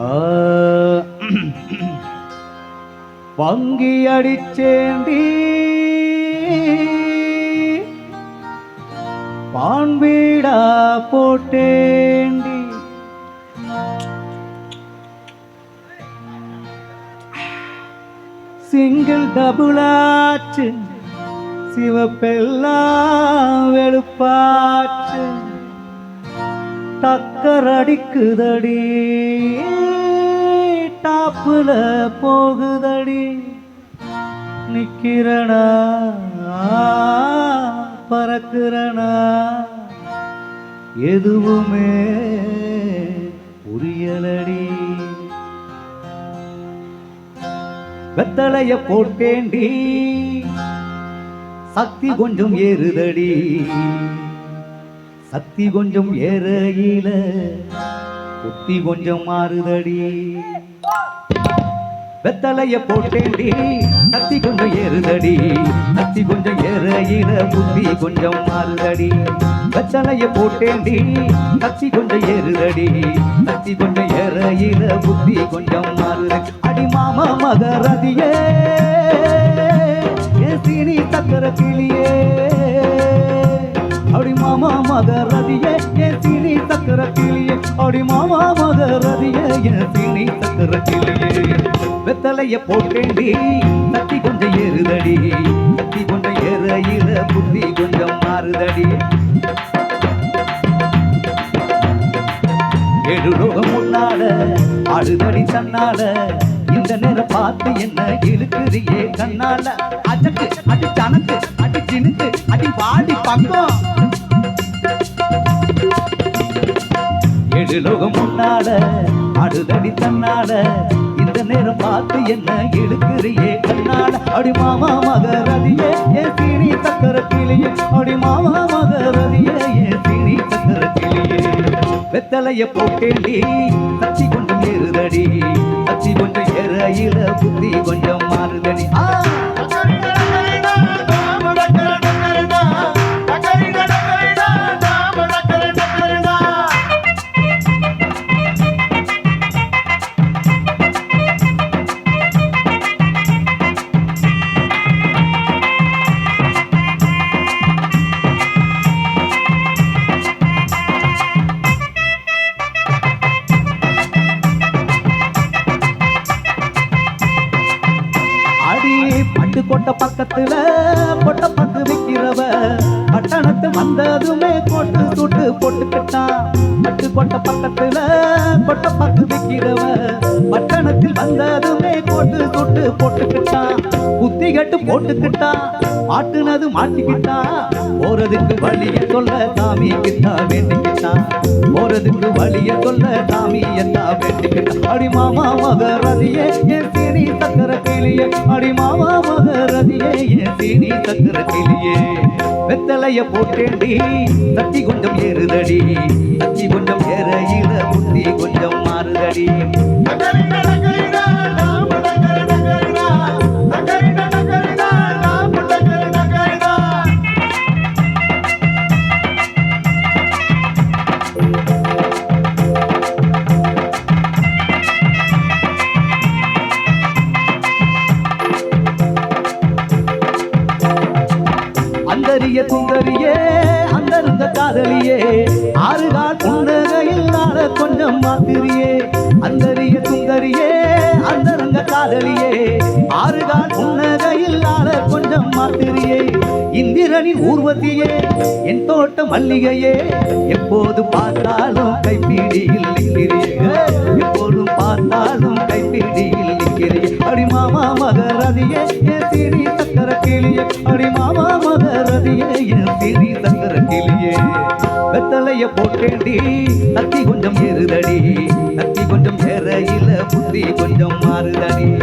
வங்கி அடிச்சேண்டி பான்வீடா போட்டேண்டி சிங்கிள் டபுளாச்சு சிவப்பெல்லாம் வெளுப்பாச்சு. டக்கர் அடிக்குதடி. டாப்புல போகுதடி. நிக்கிறனா? பறக்கிறனா? எதுவுமே புரியலடி. வெத்தலைய போட்டேண்டி சக்தி கொஞ்சம் ஏறுதடி. சக்தி கொஞ்சம் ஏறையில புத்தி கொஞ்சம் மாறுதடி. வெத்தலைய போட்டேண்டி சக்தி கொஞ்சம் ஏறுதடி. சக்தி கொஞ்சம் ஏறையில புத்தி கொஞ்சம் மாறுதடி. வெத்தலைய போட்டேண்டி சக்தி கொஞ்சம் ஏறுதடி. சக்தி கொஞ்சம் ஏறையில புத்தி கொஞ்சம் மாறுதடி. அடி மாமா மகரதியே ஏ சீனி சக்கர கிளியே. கிளியே மாமா மதரதிய ஏ சீனி சக்கர வெத்தலைய போட்டேண்டி நத்தி கொஞ்சம் ஏறுதடி. நத்தி கொஞ்சம் ஏறையில புத்தி கொஞ்சம் மாறுதடி. ஏழு லோகம் முன்னால ஆடுதடி சன்னால. இந்த நேரம் பார்த்து என்ன இழுக்குறியே கண்ணால. அஜக்கு அடி தனக்கு அடி சினுக்கு அடி வாடி பக்கம். ஏழு லோகம் முன்னால அடுதடி தன்னால இந்த நேரம் பார்த்து என்ன எடுக்கிறியே கண்ணால அடி மாமா மகரதியே ஏ சீனி சக்கர கிளியே அடி மாமா மகரதியே ஏ சீனி சக்கர கிளியே வெத்தலைய போட்டேண்டி சச்சி கொஞ்சம் ஏறுதடி. சச்சி கொஞ்சம் ஏறையில புத்தி கொஞ்சம் மாறுதடி. கோட்டை பக்கத்துல கொட்டை பத்து விற்கிறவ பட்டணத்து வந்ததுமே கோட்டு சுட்டு போட்டுக்கிட்டான். பட்டு கொட்டை பக்கத்துல கொட்டை பத்து விற்கிறவ பட்டணத்தில் வந்ததுமே கோட்டு சுட்டு போட்டுக்கிட்டான். புத்தி கட்டு போட்டுக்கிட்டான். மாட்டுனது மாட்டிக்கிட்டான். போறதுக்கு வழிய சொல்ல சாமி கிட்டா வேண்டிக்கிட்டான். போறதுக்கு வழிய சொல்ல சாமி என்ன வேண்டிக்கிட்டான். அடி மாமா மகரதியே என் சிறி சக்கர கிளியே அடி மாமா மகரதியே நீ சீனி சக்கர கிளியே வெத்தலைய போட்டேண்டி சக்தி கொஞ்சம் ஏறுதடி. சக்தி கொஞ்சம் ஏறையில் சுந்தரிய சுந்தரியே அந்தருந்த காதலியே. ஆறுகால் புன்னகையில் நாட கொஞ்சம் மாத்திரியே. அந்தரிய சுந்தரியே அந்தருங்க காதலியே. ஆறுகால் புன்னகையில் நாட கொஞ்சம் மாத்திரியே. இந்திரனின் ஊர்வதியே என் தோட்ட மல்லிகையே. எப்போது பார்த்தாலும் கைப்பீடியில் நிற்கிறியே சிறி சக்கர கிளியே. வெத்தலைய போட்டேண்டி சக்தி கொஞ்சம் ஏறுதடி. சக்தி கொஞ்சம் ஏறையில புத்தி கொஞ்சம் மாறுதடி.